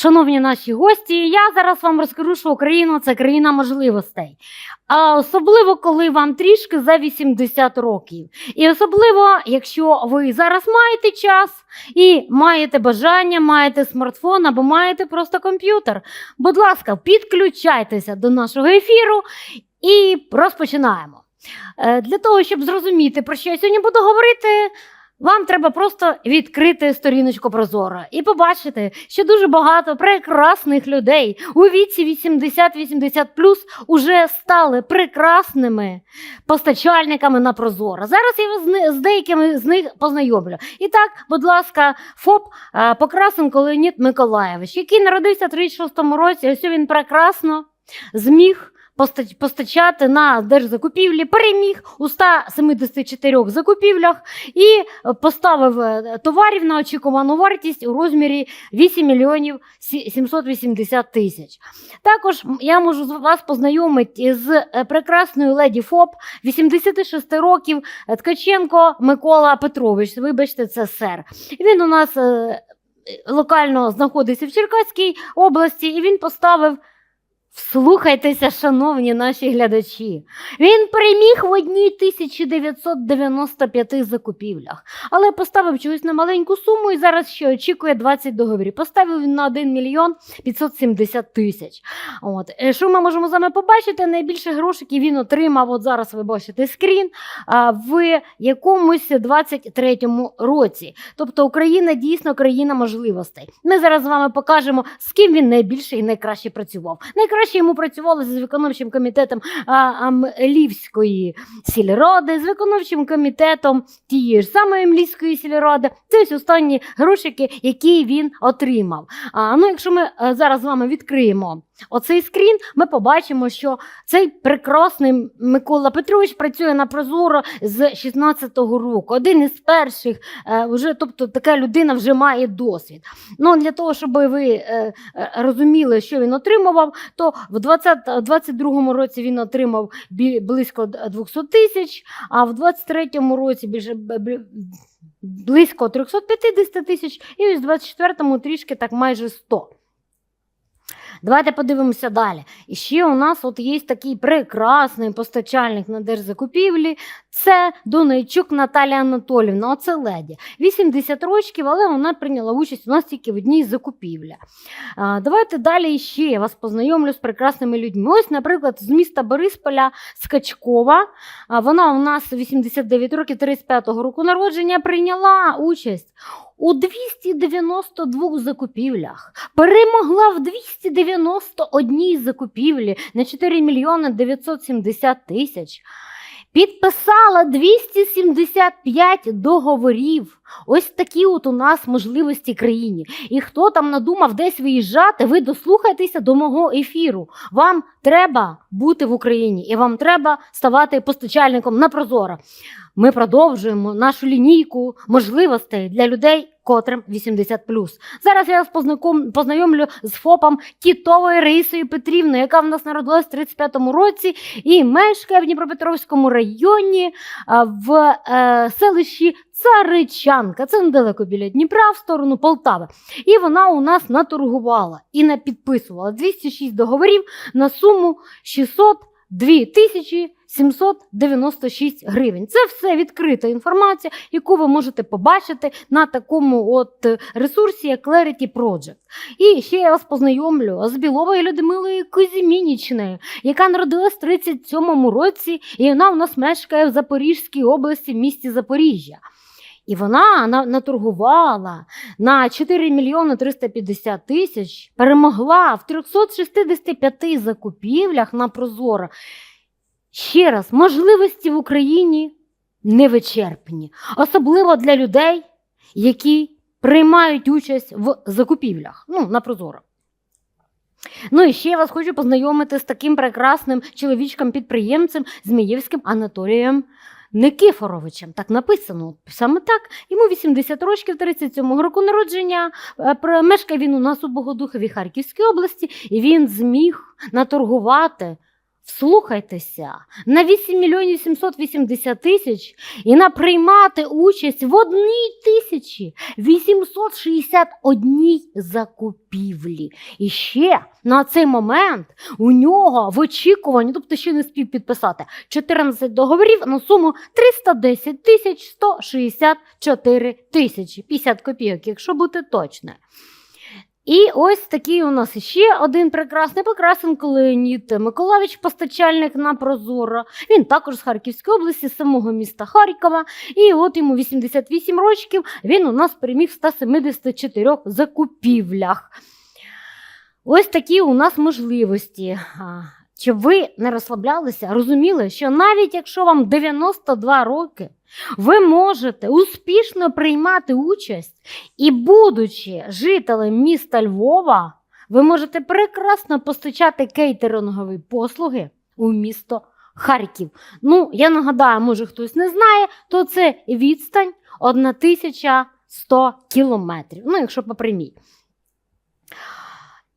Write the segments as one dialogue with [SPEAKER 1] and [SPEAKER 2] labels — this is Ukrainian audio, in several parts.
[SPEAKER 1] Шановні наші гості, я зараз вам розкажу, що Україна це країна можливостей. А особливо, коли вам трішки за 80 років. І особливо, якщо ви зараз маєте час і маєте бажання, маєте смартфон або маєте просто комп'ютер. Будь ласка, підключайтеся до нашого ефіру і розпочинаємо. Е, Для того, щоб зрозуміти, про що я сьогодні буду говорити, вам треба просто відкрити сторіночку Прозора і побачити, що дуже багато прекрасних людей у віці 80-80 плюс уже стали прекрасними постачальниками на Прозоро. Зараз я вас з деякими з них познайомлю. І так, будь ласка, ФОП Покрасенко Леонід Миколаєвич, який народився в 36-му році, ось він прекрасно зміг постачати на держзакупівлі, переміг у 174 закупівлях і поставив е, товарів на очікувану вартість у розмірі 8 мільйонів 780 тисяч. Також я можу вас познайомити з е, прекрасною леді ФОП 86 років е, Ткаченко Микола Петрович. Вибачте, це сер. Він у нас локально знаходиться в Черкаській області, і він поставив. Вслухайтеся, шановні наші глядачі. Він переміг в одній 1995 закупівлях, але поставив чогось на маленьку суму і зараз ще очікує 20 договорів. Поставив він на 1 мільйон 570 тисяч. От. Е, Що ми можемо з вами побачити? Найбільше грошиків він отримав, от зараз ви бачите скрін, в якомусь 23-му році. Тобто Україна дійсно країна можливостей. Ми зараз з вами покажемо, з ким він найбільше і найкраще працював. Найкраще йому працювалося з виконавчим комітетом а, а, сільради, з виконавчим комітетом тієї ж самої Млівської сільради. Це ось останні грошики, які він отримав. А, ну, якщо ми е, зараз з вами відкриємо оцей скрін, ми побачимо, що цей прекрасний Микола Петрович працює на Прозоро з 16-го року. Один із перших, е, вже, тобто така людина вже має досвід. Ну, для того, щоб ви е, е, розуміли, що він отримував, то в 20, 22-му році він отримав близько 200 тисяч, а в 23-му році більше близько 350 тисяч, і ось в 24-му трішки так майже 100. Давайте подивимося далі. І ще у нас от є такий прекрасний постачальник на держзакупівлі. Це Донайчук Наталія Анатолівна. Оце леді. 80 років, але вона прийняла участь у нас тільки в одній закупівлі. А, давайте далі ще я вас познайомлю з прекрасними людьми. Ось, наприклад, з міста Борисполя Скачкова. А, вона у нас 89 років, 35-го року народження прийняла участь у 292 закупівлях. Перемогла в 291 закупівлі на 4 мільйони 970 тисяч. Підписала 275 договорів. Ось такі от у нас можливості країні. І хто там надумав десь виїжджати, ви дослухайтеся до мого ефіру. Вам треба бути в Україні і вам треба ставати постачальником на Прозоро. Ми продовжуємо нашу лінійку можливостей для людей, котрим 80 Зараз я вас познайомлю з ФОПом Тітовою Раїсою Петрівною, яка в нас народилась в 35-му році і мешкає в Дніпропетровському районі в е, селищі Царичанка. Це недалеко біля Дніпра, в сторону Полтави. І вона у нас наторгувала і напідписувала 206 договорів на суму 600 2796 гривень. Це все відкрита інформація, яку ви можете побачити на такому от е, ресурсі, як Clarity Project. І ще я вас познайомлю з Біловою Людмилою Кузімінічною, яка народилась в 37 році, і вона у нас мешкає в Запорізькій області в місті Запоріжжя. І вона наторгувала на 4 мільйони 350 тисяч, перемогла в 365 закупівлях на Прозоро. Ще раз, можливості в Україні невичерпні, особливо для людей, які приймають участь в закупівлях. Ну, на Прозоро. Ну і ще я вас хочу познайомити з таким прекрасним чоловічком-підприємцем Змієвським Анатолієм Никифоровичем. Так написано, саме так. Йому 80 років, 37-го року народження. Е, Мешкає він у нас у Богодухові Харківській області, і він зміг наторгувати Вслухайтеся, на 8 мільйонів 780 тисяч і на приймати участь в одній тисячі 861 закупівлі. І ще на цей момент у нього в очікуванні, тобто ще не спів підписати, 14 договорів на суму 310 тисяч 164 тисячі, 50 копійок, якщо бути точною. І ось такий у нас ще один прекрасний Покрасенко Леонід Миколаївич, постачальник на Прозоро. Він також з Харківської області, з самого міста Харкова. І от йому 88 років. Він у нас переміг в 174 закупівлях. Ось такі у нас можливості. Щоб ви не розслаблялися, розуміли, що навіть якщо вам 92 роки, ви можете успішно приймати участь і, будучи жителем міста Львова, ви можете прекрасно постачати кейтерингові послуги у місто Харків. Ну, я нагадаю, може хтось не знає, то це відстань 1100 кілометрів. Ну, якщо по прямій.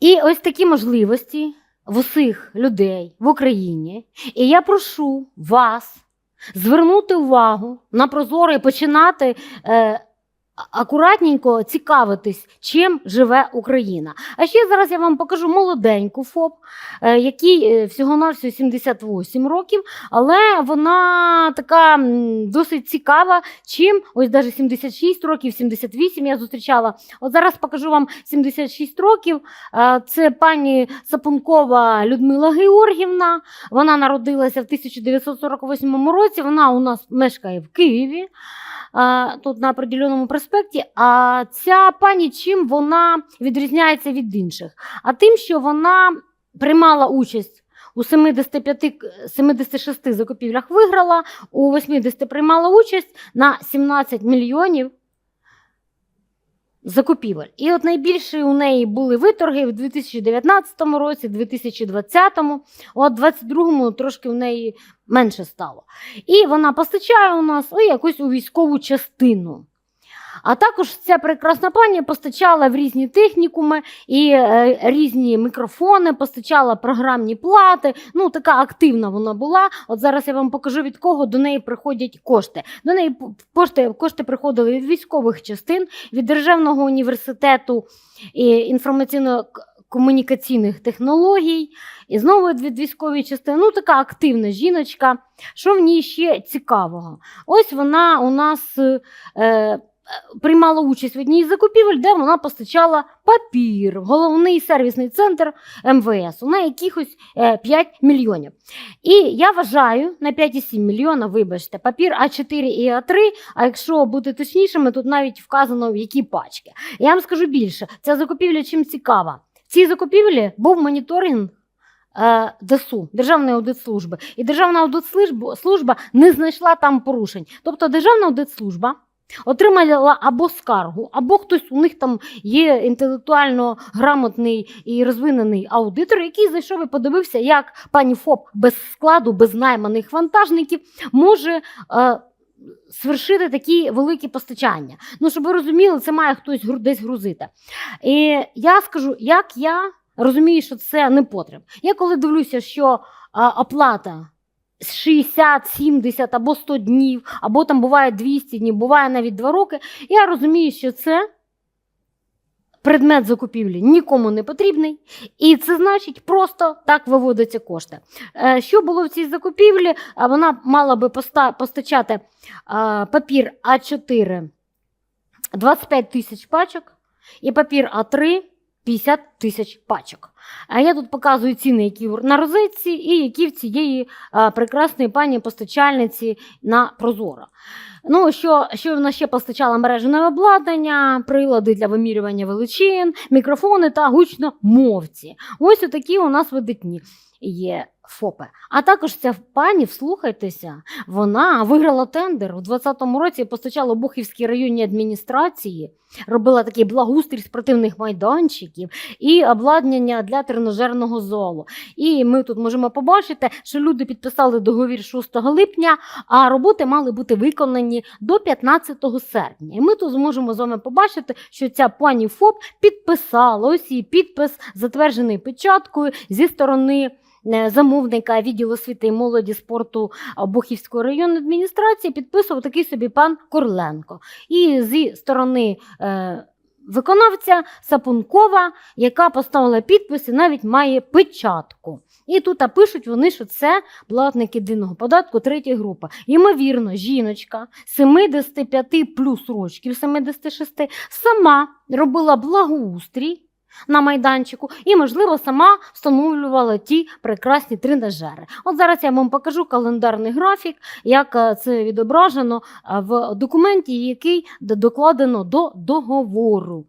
[SPEAKER 1] І ось такі можливості в усіх людей в Україні. І я прошу вас звернути увагу на прозоро і починати е, акуратненько цікавитись, чим живе Україна. А ще зараз я вам покажу молоденьку ФОП, е, якій е, всього-навсього 78 років, але вона така досить цікава, чим ось навіть 76 років, 78 я зустрічала. От зараз покажу вам 76 років. Е, Це пані Сапункова Людмила Георгівна. Вона народилася в 1948 році. Вона у нас мешкає в Києві. Тут на определеному проспекті. А ця пані чим вона відрізняється від інших? А тим, що вона приймала участь у 75, 76 закупівлях виграла, у 80 приймала участь на 17 мільйонів закупівель. І от найбільші у неї були виторги в 2019 році, 2020, от 22-му трошки у неї менше стало. І вона постачає у нас о, якусь у військову частину. А також ця прекрасна пані постачала в різні технікуми і е, різні мікрофони, постачала програмні плати. Ну, така активна вона була. От зараз я вам покажу від кого до неї приходять кошти. До неї кошти, кошти приходили від військових частин, від Державного університету і інформаційно-комунікаційних технологій, і знову від військової частини. Ну, така активна жіночка. Що в ній ще цікавого? Ось вона у нас. Е, приймала участь в одній з закупівель, де вона постачала папір, головний сервісний центр МВС на якихось е, 5 мільйонів. І я вважаю на 5,7 мільйона, вибачте, папір А4 і А3, а якщо бути точнішими, тут навіть вказано в які пачки. Я вам скажу більше, ця закупівля чим цікава. В цій закупівлі був моніторинг. е, ДСУ, Державної аудитслужби. І Державна аудитслужба служба не знайшла там порушень. Тобто Державна аудитслужба отримала або скаргу, або хтось у них там є інтелектуально грамотний і розвинений аудитор, який зайшов і подивився, як пані ФОП без складу, без найманих вантажників може. Е, Свершити такі великі постачання. Ну, щоб ви розуміли, це має хтось десь грузити. І я скажу, як я розумію, що це не потріб. Я коли дивлюся, що оплата 60, 70 або 100 днів, або там буває 200 днів, буває навіть 2 роки. Я розумію, що це предмет закупівлі нікому не потрібний, і це значить просто так виводяться кошти. Е, Що було в цій закупівлі? Вона мала би постачати папір А4 25 тисяч пачок і папір А3 50 тисяч пачок. Я тут показую ціни, які на розетці, і які в цієї прекрасної пані постачальниці на Прозоро. Ну, що, що в нас ще постачала мережене обладнання, прилади для вимірювання величин, мікрофони та гучномовці. Ось отакі у нас видатні є ФОПи. А також ця пані, вслухайтеся, вона виграла тендер у 2020 році, постачала Бухівській районній адміністрації, робила такий благоустрій спортивних майданчиків і обладнання для тренажерного залу. І ми тут можемо побачити, що люди підписали договір 6 липня, а роботи мали бути виконані до 15 серпня. І ми тут зможемо з вами побачити, що ця пані ФОП підписала ось її підпис, затверджений печаткою зі сторони е, замовника відділу освіти і молоді спорту Бухівської районної адміністрації підписував такий собі пан Корленко. І зі сторони е, виконавця Сапункова, яка поставила підпис і навіть має печатку. І тут пишуть вони, що це платник єдиного податку третя група. Ймовірно, жіночка 75 плюс рочків, 76, сама робила благоустрій на майданчику і, можливо, сама встановлювала ті прекрасні тренажери. От зараз я вам покажу календарний графік, як е, це відображено е, в документі, який докладено до договору.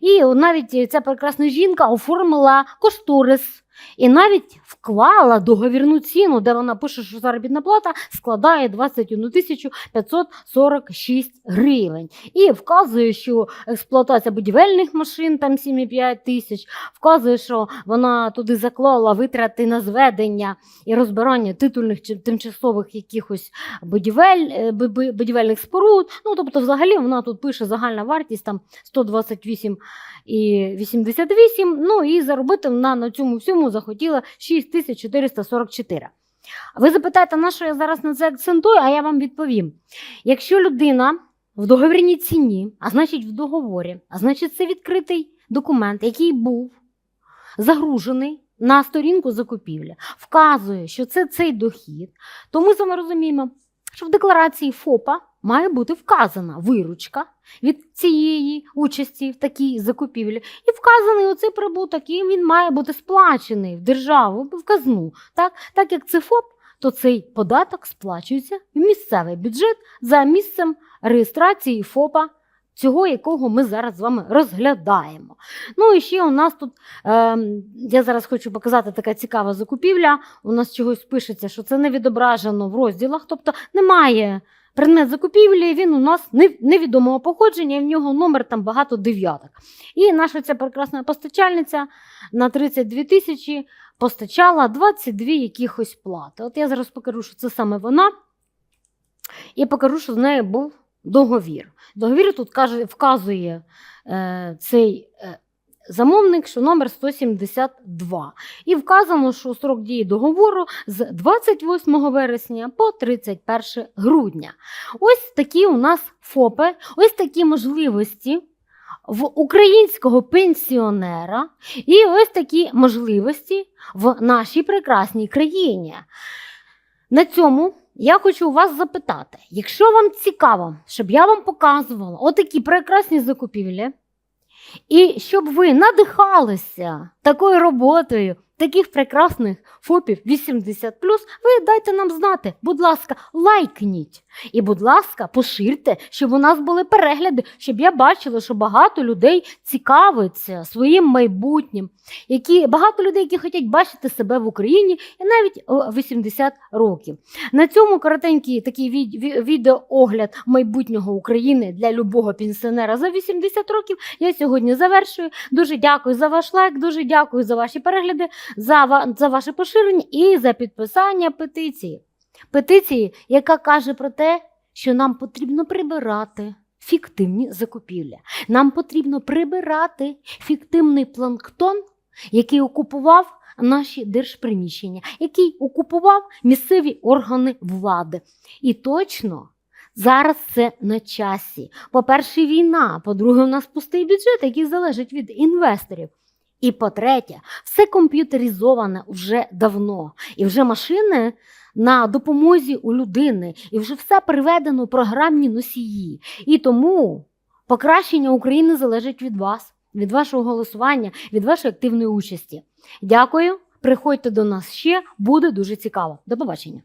[SPEAKER 1] І навіть ця прекрасна жінка оформила кошторис. І навіть вклала договірну ціну, де вона пише, що заробітна плата складає 21 тисячу 546 гривень. І вказує, що експлуатація будівельних машин там 7,5 тисяч, вказує, що вона туди заклала витрати на зведення і розбирання титульних чи тимчасових якихось будівель, е, бу- бу- будівельних споруд. Ну, тобто, взагалі, вона тут пише загальна вартість там 128 і 88, ну і заробити вона на цьому всьому захотіла 6444. Ви запитаєте, на що я зараз на це акцентую, а я вам відповім. Якщо людина в договірній ціні, а значить в договорі, а значить це відкритий документ, який був загружений на сторінку закупівлі, вказує, що це цей дохід, то ми з вами розуміємо, що в декларації ФОПа має бути вказана виручка від цієї участі в такій закупівлі, і вказаний оцей прибуток, і він має бути сплачений в державу, в казну. Так, так як це ФОП, то цей податок сплачується в місцевий бюджет за місцем реєстрації ФОПа, цього якого ми зараз з вами розглядаємо. Ну і ще у нас тут, е, я зараз хочу показати така цікава закупівля. У нас чогось пишеться, що це не відображено в розділах, тобто немає предмет закупівлі, він у нас невідомого походження, і в нього номер там багато дев'яток. І наша ця прекрасна постачальниця на 32 тисячі постачала 22 якихось плати. От я зараз покажу, що це саме вона, і покажу, що з нею був договір. Договір тут каже, вказує е, цей е, замовник, що номер 172. І вказано, що срок дії договору з 28 вересня по 31 грудня. Ось такі у нас ФОПи, ось такі можливості в українського пенсіонера і ось такі можливості в нашій прекрасній країні. На цьому я хочу вас запитати, якщо вам цікаво, щоб я вам показувала отакі прекрасні закупівлі, і щоб ви надихалися такою роботою таких прекрасних ФОПів 80+, ви дайте нам знати, будь ласка, лайкніть. І, будь ласка, поширте, щоб у нас були перегляди, щоб я бачила, що багато людей цікавиться своїм майбутнім, які, багато людей, які хочуть бачити себе в Україні і навіть о, 80 років. На цьому коротенький такий від, ві- відеоогляд майбутнього України для любого пенсіонера за 80 років я сьогодні завершую. Дуже дякую за ваш лайк, дуже дякую за ваші перегляди, за, за ваше поширення і за підписання петиції. Петиції, яка каже про те, що нам потрібно прибирати фіктивні закупівлі. Нам потрібно прибирати фіктивний планктон, який окупував наші держприміщення, який окупував місцеві органи влади. І точно зараз це на часі. По-перше, війна, по-друге, у нас пустий бюджет, який залежить від інвесторів. І по-третє, все комп'ютеризоване вже давно. І вже машини на допомозі у людини, і вже все переведено в програмні носії. І тому покращення України залежить від вас, від вашого голосування, від вашої активної участі. Дякую. Приходьте до нас ще, буде дуже цікаво. До побачення.